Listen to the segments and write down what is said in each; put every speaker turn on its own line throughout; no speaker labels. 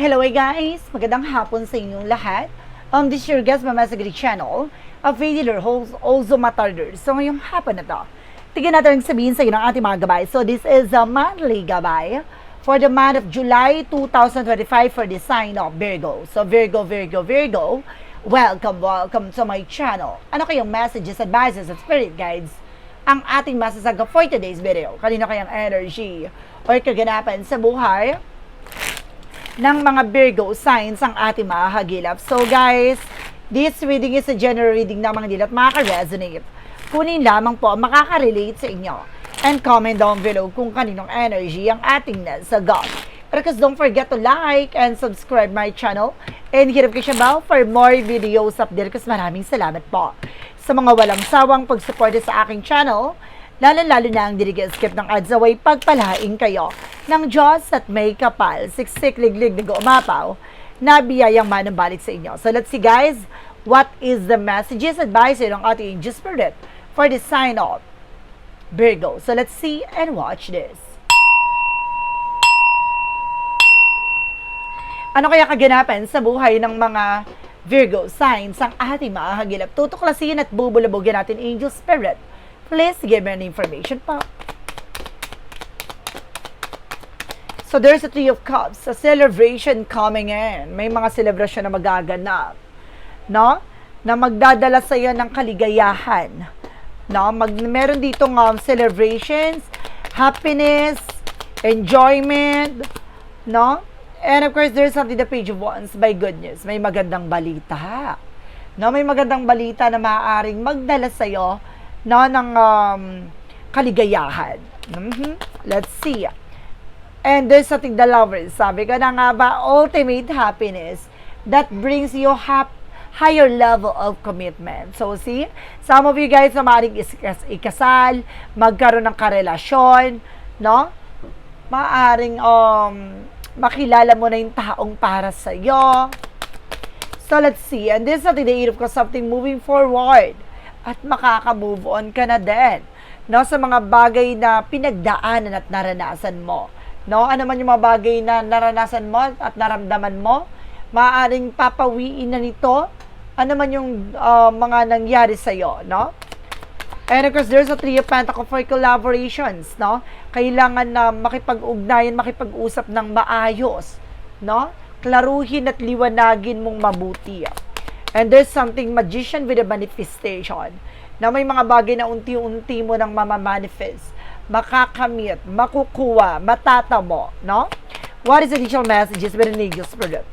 Hello guys! Magandang hapon sa inyong lahat. Um, this is your guest Mama Sagri Channel, a dealer host, also matarder. So ngayong hapon na to, tignan natin ang sabihin sa inyo ng ating mga gabay. So this is a monthly gabay for the month of July 2025 for the sign of Virgo. So Virgo, Virgo, Virgo, welcome, welcome to my channel. Ano kayong messages, advices, at spirit guides ang ating masasaga for today's video? Kanino kayang energy or kaganapan sa buhay? Ng mga Virgo signs ang ating mahahagilap. So guys, this reading is a general reading na mga dilat makaka-resonate. Kunin lamang po ang makaka-relate sa inyo. And comment down below kung kaninong energy ang ating nasagot. Because don't forget to like and subscribe my channel and hit notification bell for more videos update. Kasi maraming salamat po sa mga walang sawang pagsuporta sa aking channel lalo-lalo na ang dinigiskip ng ads away pagpalaing kayo ng Diyos at may kapal, siksik, liglig, nag-umapaw, na biyayang manambalik sa inyo. So let's see guys, what is the messages advice ng ating angel spirit for the sign of Virgo. So let's see and watch this. Ano kaya kaganapan sa buhay ng mga Virgo signs ang ating mahahagilap? Tutuklasin at bubulabogin natin angel spirit Please give me an information pa. So there's a Three of Cups, a celebration coming in. May mga celebration na magaganap. No? Na magdadala sa iyo ng kaligayahan. No? Mag, meron dito um, celebrations, happiness, enjoyment, no? And of course, there's something the page of wands by good news. May magandang balita. No, may magandang balita na maaaring magdala sa iyo no, ng um, kaligayahan. Mhm. Let's see. And there's something the lovers. Sabi ko na nga ba, ultimate happiness that brings you hap higher level of commitment. So, see, some of you guys na maaaring is- ikasal, magkaroon ng karelasyon, no? Maaring um, makilala mo na yung taong para sa iyo. So, let's see. And this is something the of something moving forward at makaka-move on ka na din. No, sa mga bagay na pinagdaanan at naranasan mo. No, ano man yung mga bagay na naranasan mo at naramdaman mo, maaaring papawiin na nito ano man yung uh, mga nangyari sa iyo, no? And of course, there's a Three of Pentacles for collaborations, no? Kailangan na makipag-ugnayan, makipag-usap ng maayos, no? Klaruhin at liwanagin mong mabuti. And there's something magician with a manifestation na may mga bagay na unti-unti mo nang mamamanifest, makakamit, makukuha, matatamo, no? What is the initial messages with an angel's product?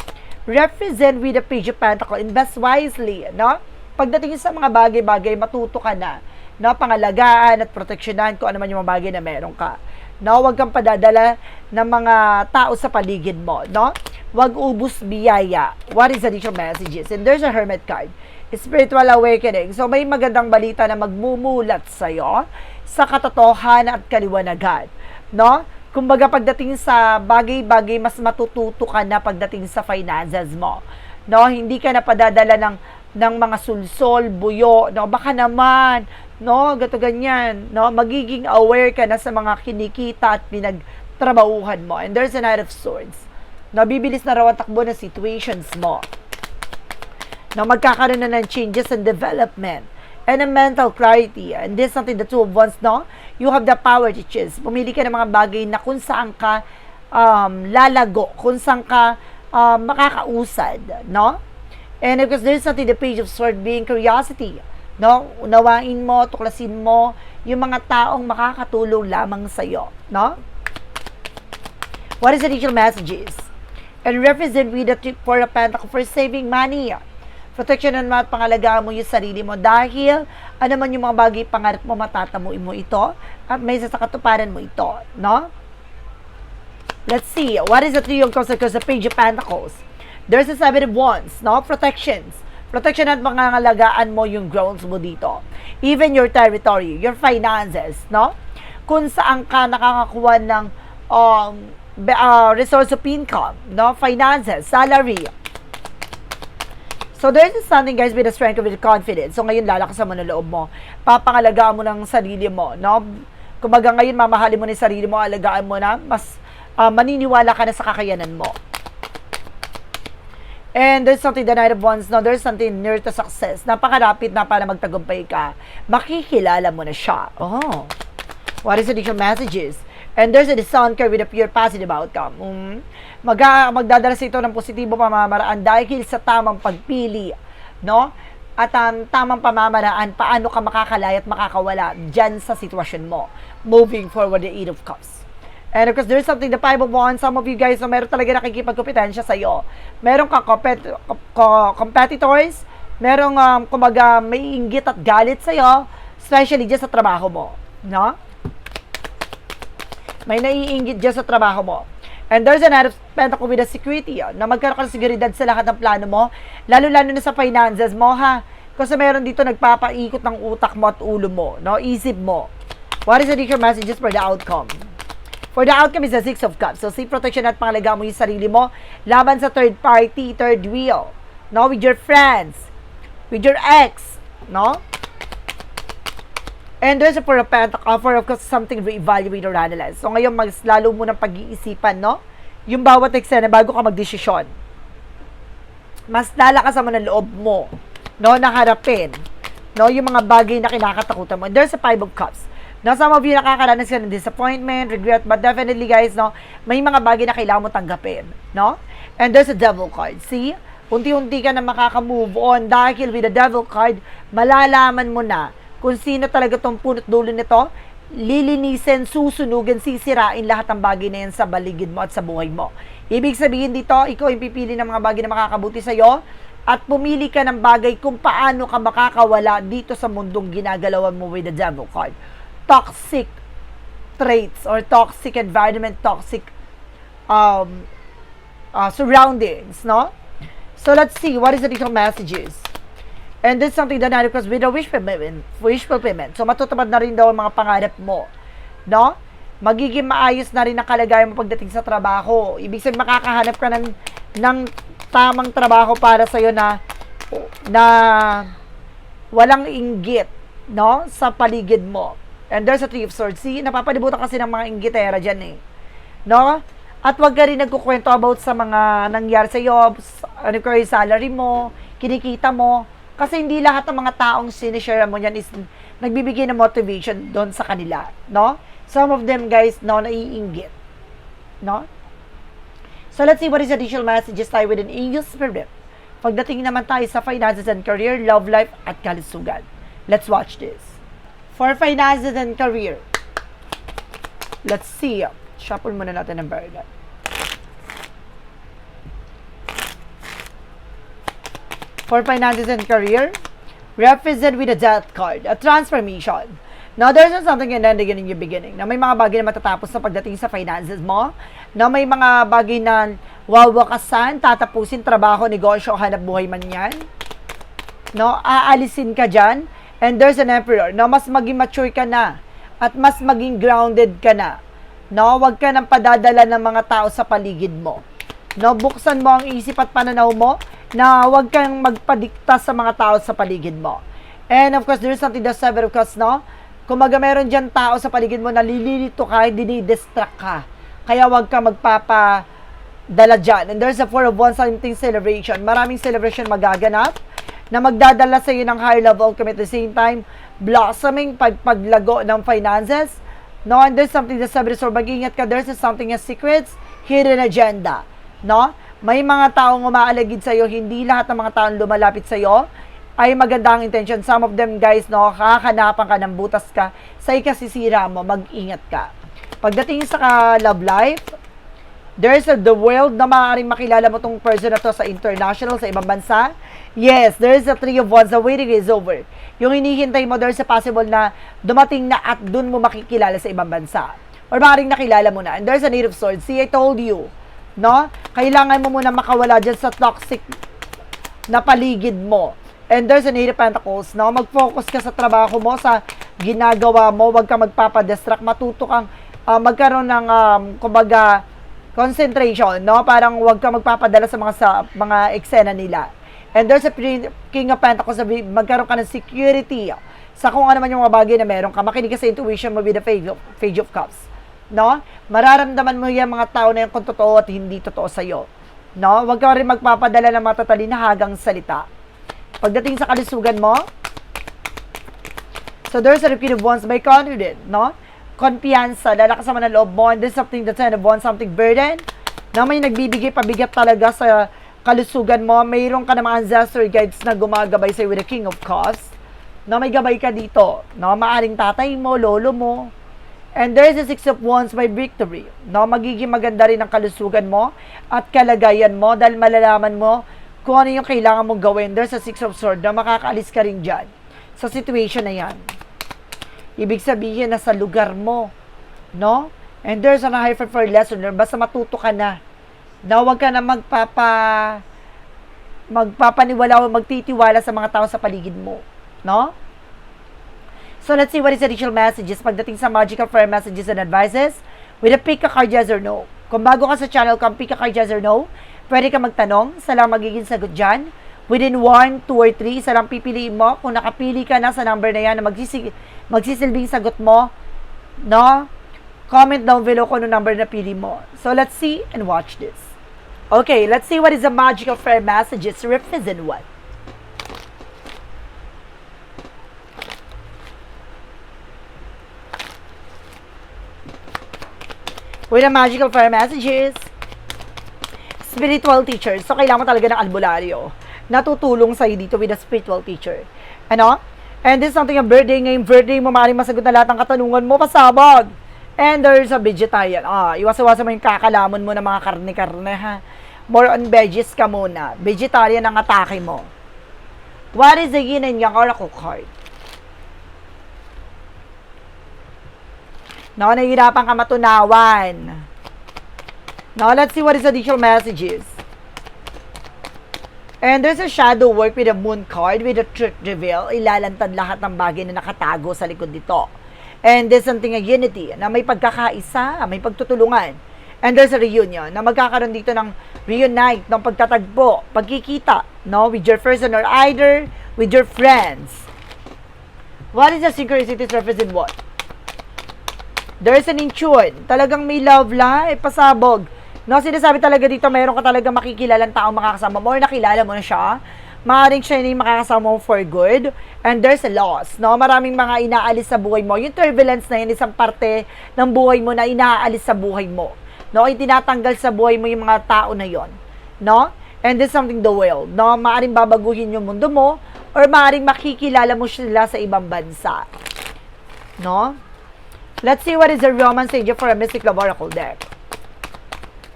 Represent with the page of pentacle, invest wisely, no? Pagdating sa mga bagay-bagay, matuto ka na, no? Pangalagaan at proteksyonan kung ano man yung mga bagay na meron ka. No, wag kang padadala ng mga tao sa paligid mo, no? Wag ubus biyaya. What is the additional messages? And there's a hermit card. Spiritual awakening. So may magandang balita na magmumulat sa iyo sa katotohanan at kaliwanagan, no? Kumbaga pagdating sa bagay-bagay mas matututo ka na pagdating sa finances mo. No, hindi ka na padadala ng ng mga sulsol, buyo, no? Baka naman no, gato ganyan, no, magiging aware ka na sa mga kinikita at pinagtrabahuhan mo. And there's a Knight of Swords. Nabibilis na raw ang takbo ng situations mo. Na magkakaroon na ng changes and development and a mental clarity. And this is something the two of wands, no? You have the power to choose. Pumili ka ng mga bagay na kung saan ka um, lalago, kung saan ka um, makakausad, no? And of course, there's something the page of sword being curiosity no? Unawain mo, tuklasin mo yung mga taong makakatulong lamang sa iyo, no? What is the initial messages? And represent with the trick for a pentacle for saving money. Proteksyonan mo at pangalagaan mo yung sarili mo dahil ano man yung mga bagay pangarap mo, matatamuin mo ito at may sa katuparan mo ito, no? Let's see. What is the three of cups? Because the page of pentacles. There's a seven of wands, no? Protections protection at mangangalagaan mo yung grounds mo dito. Even your territory, your finances, no? Kung saan ka nakakakuha ng um, uh, resource of income, no? Finances, salary. So there's something guys with the strength of your confidence. So ngayon lalakas mo ng loob mo. Papangalagaan mo ng sarili mo, no? Kumbaga ngayon mamahalin mo ng sarili mo, alagaan mo na, mas uh, maniniwala ka na sa kakayanan mo. And there's something the Knight of Wands, no, there's something near to success. Napakarapit na para magtagumpay ka. Makikilala mo na siya. Oh. What is additional messages? And there's a sun card with a pure positive outcome. Mm. Mag magdadala sa ito ng positibo pamamaraan dahil sa tamang pagpili, no? At um, tamang pamamaraan, paano ka makakalaya at makakawala dyan sa sitwasyon mo. Moving forward, the Eight of Cups. And of course, there's something, the Five of Wands, some of you guys, no, meron talaga nakikipagkompetensya sa'yo. Meron kang compet- co- competitors, merong, um, kumbaga, may inggit at galit sa'yo, especially dyan sa trabaho mo. No? May naiinggit dyan sa trabaho mo. And there's an out of pentacle with a security ah, na magkaroon ka ng seguridad sa lahat ng plano mo, lalo-lalo na sa finances mo, ha? Kasi meron dito nagpapaikot ng utak mo at ulo mo, no? Isip mo. What is the different messages for the outcome? For the outcome is the Six of Cups. So, seek protection at pangalaga mo yung sarili mo laban sa third party, third wheel. No? With your friends. With your ex. No? And there's a for a pentacle, offer of course, something to evaluate or analyze. So, ngayon, mas lalo mo ng pag-iisipan, no? Yung bawat eksena bago ka magdesisyon. Mas lalakasan mo ng loob mo, no? Naharapin, no? Yung mga bagay na kinakatakutan mo. And there's a Five of Cups. No, some of you nakakaranas ka ng disappointment, regret, but definitely guys, no, may mga bagay na kailangan mo tanggapin, no? And there's a devil card. See? Unti-unti ka na makaka-move on dahil with the devil card, malalaman mo na kung sino talaga tong punot dulo nito, lilinisin, susunugin, sisirain lahat ng bagay na yan sa baligid mo at sa buhay mo. Ibig sabihin dito, ikaw yung pipili ng mga bagay na makakabuti sa'yo at pumili ka ng bagay kung paano ka makakawala dito sa mundong ginagalawan mo with the devil card toxic traits or toxic environment, toxic um, uh, surroundings, no? So let's see, what is the detailed messages? And this is something that na because with a wish fulfillment, wish fulfillment. So matutupad na rin daw ang mga pangarap mo, no? Magiging maayos na rin ang kalagayan mo pagdating sa trabaho. Ibig sabihin makakahanap ka ng, ng tamang trabaho para sa'yo na na walang inggit, no? Sa paligid mo. And there's a three of swords. See, napapalibutan kasi ng mga inggitera dyan eh. No? At wag ka rin nagkukwento about sa mga nangyari sa iyo, ano ko salary mo, kinikita mo. Kasi hindi lahat ng mga taong sinishare mo yan is nagbibigay ng motivation doon sa kanila. No? Some of them guys, no, naiinggit. No? So let's see what is additional messages tayo with an angel spirit. Pagdating naman tayo sa finances and career, love life, at kalisugan. Let's watch this for finances and career. Let's see. Shuffle muna natin ang Virgo. For finances and career, represent with a death card, a transformation. Now, there's not something in ending in your beginning. Na may mga bagay na matatapos sa pagdating sa finances mo. Na may mga bagay na wawakasan, tatapusin, trabaho, negosyo, hanap buhay man yan. No, aalisin ka dyan And there's an emperor na mas maging mature ka na at mas maging grounded ka na. No, wag ka nang padadala ng mga tao sa paligid mo. No, buksan mo ang isip at pananaw mo na wag kang magpadikta sa mga tao sa paligid mo. And of course, there's something that's seven of course, no? Kung maga meron dyan tao sa paligid mo na lililito ka, dinidistract ka. Kaya wag ka magpapa dala dyan. And there's a four of one something celebration. Maraming celebration magaganap na magdadala sa iyo ng higher level income at the same time, blossoming pagpaglago ng finances. No, and there's something that sabi so mag-ingat ka, there's something as secrets, hidden agenda. No? May mga taong umaalagid sa iyo, hindi lahat ng mga taong lumalapit sa iyo ay magandang intention. Some of them guys, no, kakanapan ka ng butas ka, sa ikasisira mo, mag-ingat ka. Pagdating sa ka love life, there's a, the world na maaaring makilala mo tong person na to sa international, sa ibang bansa. Yes, there is a three of wands. The waiting is over. Yung hinihintay mo, there's a possible na dumating na at dun mo makikilala sa ibang bansa. Or maaaring nakilala mo na. And there's a need of. See, I told you. No? Kailangan mo muna makawala dyan sa toxic na paligid mo. And there's a Eight of Pentacles, no? Mag-focus ka sa trabaho mo, sa ginagawa mo, wag ka magpapadistract, matuto kang uh, magkaroon ng, um, kumbaga, concentration, no? Parang wag ka magpapadala sa mga sa mga eksena nila. And there's a King of Pentacles, magkaroon ka ng security sa kung ano man yung mga bagay na meron ka. Makinig ka sa intuition mo with the Page of, Page of Cups. No? Mararamdaman mo yung mga tao na yan kung totoo at hindi totoo sa'yo. No? Huwag ka rin magpapadala ng matatalinhagang salita. Pagdating sa kalusugan mo, so there's a repeat of once by confident, no? Konpiyansa, lalakas naman ang loob mo, and there's something that's kind of want something burden, na may nagbibigay pabigat talaga sa kalusugan mo, mayroon ka ng mga ancestor guides na gumagabay sa'yo with the King of Cups, na may gabay ka dito, no? Maaring tatay mo, lolo mo, And there's a six of wands by victory. No, magiging maganda rin ang kalusugan mo at kalagayan mo dahil malalaman mo kung ano yung kailangan mong gawin. There's a six of sword na makakaalis ka rin dyan sa situation na yan. Ibig sabihin na sa lugar mo, no? And there's a high for lesson. Basta matuto ka na. Na huwag ka na magpapa magpapaniwala o magtitiwala sa mga tao sa paligid mo. No? So let's see what is additional messages pagdating sa Magical Prayer Messages and Advices with a pick a card yes or no. Kung bago ka sa channel, kung pick a card yes or no, pwede ka magtanong, isa lang magiging sagot dyan. Within 1, 2, or 3, isa lang pipiliin mo. Kung nakapili ka na sa number na yan na magsisig, magsisilbing sagot mo, no? Comment down below kung ano number na pili mo. So let's see and watch this. Okay, let's see what is the Magical Prayer Messages represent what. With the magical fire messages. Spiritual teacher. So, kailangan mo talaga ng albularyo. Natutulong sa'yo dito with a spiritual teacher. Ano? And this is something a birthday ngayong birthday mo, maaaring masagot na lahat ng katanungan mo, pasabog. And there's a vegetarian. Ah, iwas-iwasan mo yung kakalamon mo ng mga karne-karne, ha? More on veggies ka muna. Vegetarian ang atake mo. What is the yin and yang oracle card? No, nahihirapan ka matunawan. Now, let's see what is additional messages. And there's a shadow work with a moon card with a truth reveal. Ilalantad lahat ng bagay na nakatago sa likod dito. And there's something a unity na may pagkakaisa, may pagtutulungan. And there's a reunion na magkakaroon dito ng reunite, ng pagtatagpo, pagkikita, no, with your person or either with your friends. What is the synchronicities represent what? There's an intuition. Talagang may love life, pasabog. No, sinasabi talaga dito, mayroon ka talaga makikilalang tao makakasama mo or nakilala mo na siya. Maaring siya yung makakasama mo for good. And there's a loss. No? Maraming mga inaalis sa buhay mo. Yung turbulence na yun, isang parte ng buhay mo na inaalis sa buhay mo. No? Itinatanggal sa buhay mo yung mga tao na yon. No? And this something the world. No? Maaring babaguhin yung mundo mo or maaring makikilala mo sila sa ibang bansa. No? Let's see what is the Roman Sage for a Mystic Love Oracle deck.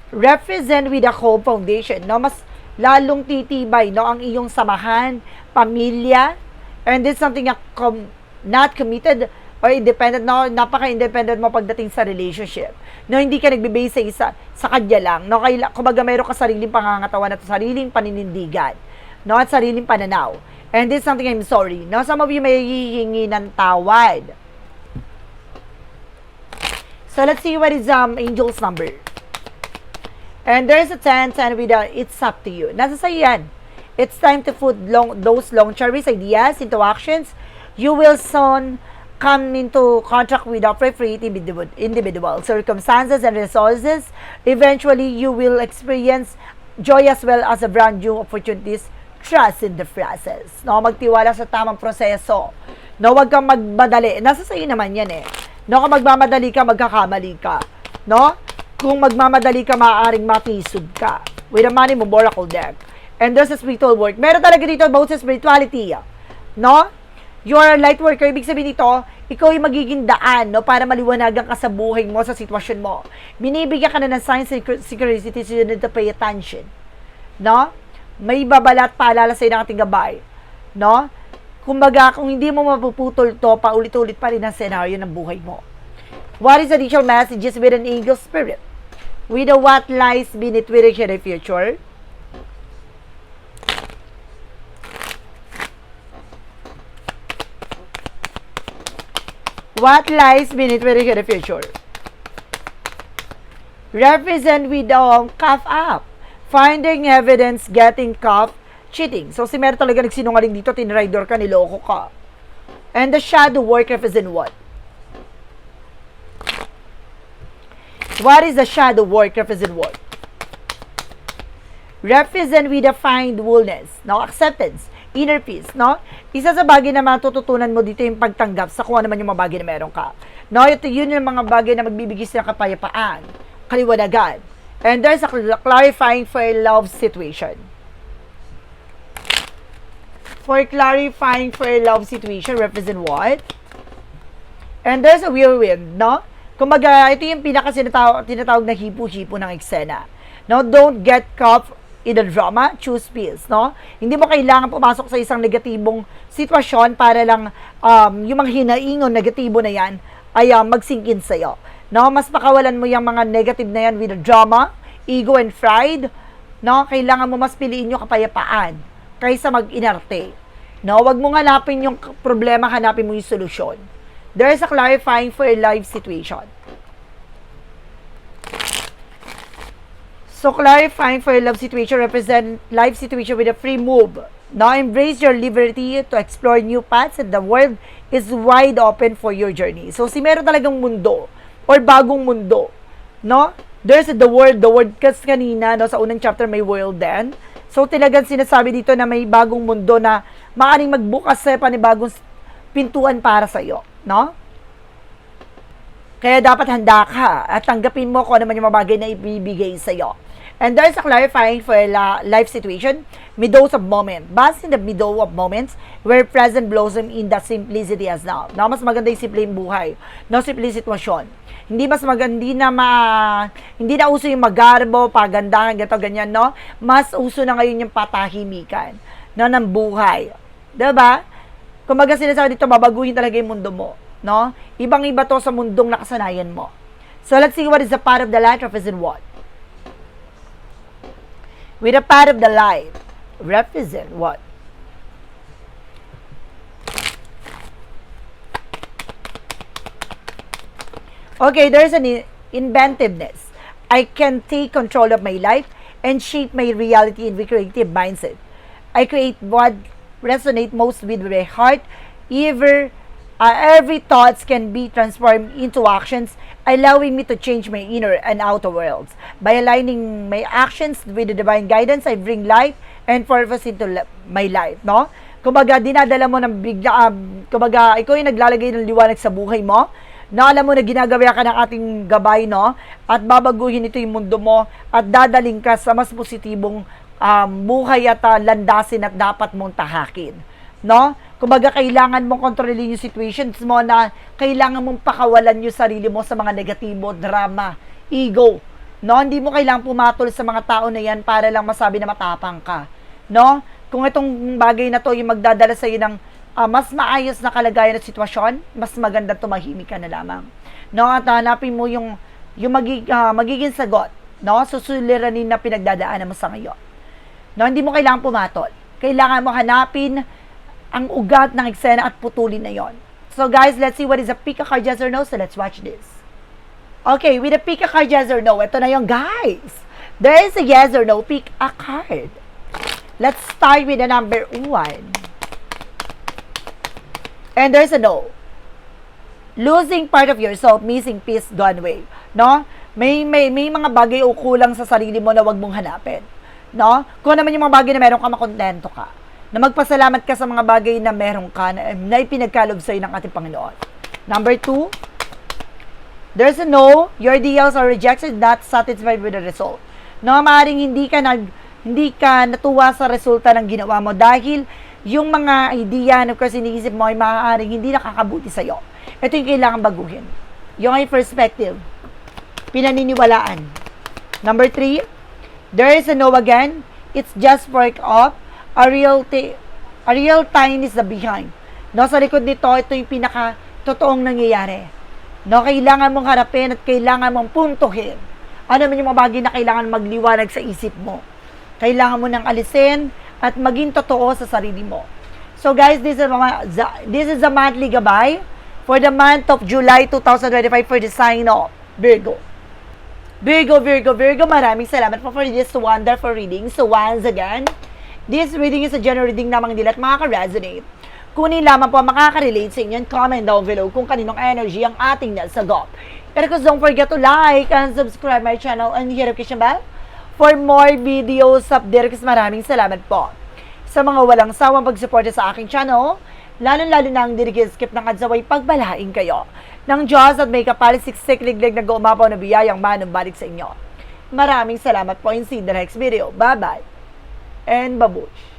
Represent with a hope foundation. No? Mas lalong titibay no ang iyong samahan, pamilya, and this is something na com- not committed or independent, no, napaka-independent mo pagdating sa relationship. No, hindi ka nagbe-base sa isa, sa kanya lang. No, kaila, kumbaga mayroon ka sariling pangangatawan at sariling paninindigan. No, at sariling pananaw. And this is something I'm sorry. No, some of you may hihingi ng tawad. So let's see what is um angel's number. And there's a 10, 10 with a, it's up to you. Nasa sa'yo yan. It's time to put long, those long cherries ideas into actions. You will soon come into contact with appropriate individual circumstances and resources. Eventually, you will experience joy as well as a brand new opportunities. Trust in the process. No, magtiwala sa tamang proseso. No, wag kang magmadali. Nasa sa'yo naman yan eh. No, kung magmamadali ka, magkakamali ka. No? Kung magmamadali ka, maaaring matisod ka. With a money mo, oracle deck. And there's a spiritual work. Meron talaga dito about sa spirituality. No? You are a light worker. Ibig sabihin dito, ikaw ay magiging daan no, para maliwanagan ka sa buhay mo, sa sitwasyon mo. Binibigyan ka na ng signs and synchronicities you need to pay attention. No? May babalat paalala sa ng ating gabay. No? Kumbaga, kung hindi mo mapuputol to, paulit-ulit pa rin ang senaryo ng buhay mo. What is additional messages with an eagle spirit? With the what lies beneath with the future? What lies beneath with the future? Represent with um, cough up. Finding evidence, getting cough, cheating. So, si Mer talaga nagsinungaling dito, tinrider ka, niloko ka. And the shadow work represent what? What is the shadow work represent what? represent a find wholeness, no? Acceptance, inner peace, no? Isa sa bagay na matututunan mo dito yung pagtanggap sa kung ano man yung mga bagay na meron ka. No, ito yun yung mga bagay na magbibigay sa kapayapaan, kaliwanagan. And there's a cl- clarifying for a love situation. For clarifying for a love situation, represent what? And there's a whirlwind, no? Kumbaga, ito yung pinaka sinatawag, tinatawag na hipo-hipo ng eksena. No, don't get caught in the drama, choose peace, no? Hindi mo kailangan pumasok sa isang negatibong sitwasyon para lang um, yung mga hinaingon negatibo na yan ay um, mag-sink in sa'yo. No, mas pakawalan mo yung mga negative na yan with the drama, ego and pride, no? Kailangan mo mas piliin yung kapayapaan kaysa mag-inarte. No, wag mo hanapin yung problema, hanapin mo yung solusyon. There is a clarifying for a life situation. So clarifying for a love situation represent life situation with a free move. Now embrace your liberty to explore new paths and the world is wide open for your journey. So si meron talagang mundo or bagong mundo, no? There's the world, the word kasi kanina, no, sa unang chapter may world din. So talagang sinasabi dito na may bagong mundo na maaaring magbukas sa panibagong pintuan para sa iyo, no? Kaya dapat handa ka at tanggapin mo kung ano man yung mga bagay na ibibigay sa iyo. And there's a clarifying for la- life situation, middles of moment. Bas in the middle of moments where present blossom in the simplicity as now. No, mas maganda yung simple yung buhay. No, simple sitwasyon. Hindi mas maganda, na ma, hindi na uso yung magarbo, pagandahan, gato, ganyan, no? Mas uso na ngayon yung patahimikan, no, ng buhay. 'Di ba? Kumbaga sinasabi dito, babaguhin talaga yung mundo mo. No? Ibang-iba to sa mundong nakasanayan mo. So let's see what is the part of the light represent what? With a part of the light represent what? Okay, there's an in- inventiveness. I can take control of my life and shape my reality in creative mindset. I create what resonate most with my heart. Ever, uh, every thoughts can be transformed into actions, allowing me to change my inner and outer worlds. By aligning my actions with the divine guidance, I bring life and purpose into my life, no? Kumbaga, dinadala mo ng bigla, um, kumbaga, ikaw yung naglalagay ng liwanag sa buhay mo, na alam mo na ginagawa ka ng ating gabay, no? At babaguhin ito yung mundo mo at dadaling ka sa mas positibong um, buhay at uh, landasin at dapat mong tahakin. No? Kumbaga, kailangan mong kontrolin yung situations mo na kailangan mong pakawalan yung sarili mo sa mga negatibo, drama, ego. No? Hindi mo kailangang pumatol sa mga tao na yan para lang masabi na matapang ka. No? Kung itong bagay na to yung magdadala sa ng ah, mas maayos na kalagayan at sitwasyon, mas maganda tumahimik ka na lamang. No? At hanapin mo yung, yung magig, ah, magiging sagot. No? Susuliranin na pinagdadaanan mo sa ngayon. No, hindi mo kailangan pumatol. Kailangan mo hanapin ang ugat ng eksena at putulin na yon. So guys, let's see what is a pick a card yes or no. So let's watch this. Okay, with a pick a card yes or no, ito na yung guys. There is a yes or no, pick a card. Let's start with the number one. And there's a no. Losing part of yourself, missing peace, gone away. No? May, may, may mga bagay o kulang sa sarili mo na wag mong hanapin. No? Kung naman yung mga bagay na meron ka, makontento ka. Na magpasalamat ka sa mga bagay na meron ka na, na ipinagkalob sa'yo ng ating Panginoon. Number two, there's a no, your ideals are rejected, not satisfied with the result. No, maaaring hindi ka nag hindi ka natuwa sa resulta ng ginawa mo dahil yung mga idea na kasi iniisip mo ay maaaring hindi nakakabuti sa iyo. Ito yung kailangan baguhin. Yung ay perspective. Pinaniniwalaan. Number three, there is a no again. It's just work up. A real, a real time is the behind. No, sa likod nito, ito yung pinaka totoong nangyayari. No, kailangan mong harapin at kailangan mong puntuhin. Ano man yung mga bagay na kailangan magliwanag sa isip mo. Kailangan mo nang alisin at maging totoo sa sarili mo. So guys, this is a, this is a monthly gabay for the month of July 2025 for the sign of Virgo. Virgo, Virgo, Virgo, maraming salamat po for this wonderful reading. So once again, this reading is a general reading namang nila at makaka-resonate. Kunin lamang po makaka-relate sa inyo and comment down below kung kaninong energy ang ating nasagot. Pero don't forget to like and subscribe my channel and hit the notification bell for more videos updates. Maraming salamat po sa mga walang sawang pagsuporta sa aking channel, lalo-lalo na ang skip ng adsaway pagbalain kayo ng Diyos at may kapalisiksik liglig na gumapaw na biyayang manumbalik sa inyo. Maraming salamat po in see the next video. Bye-bye and babush!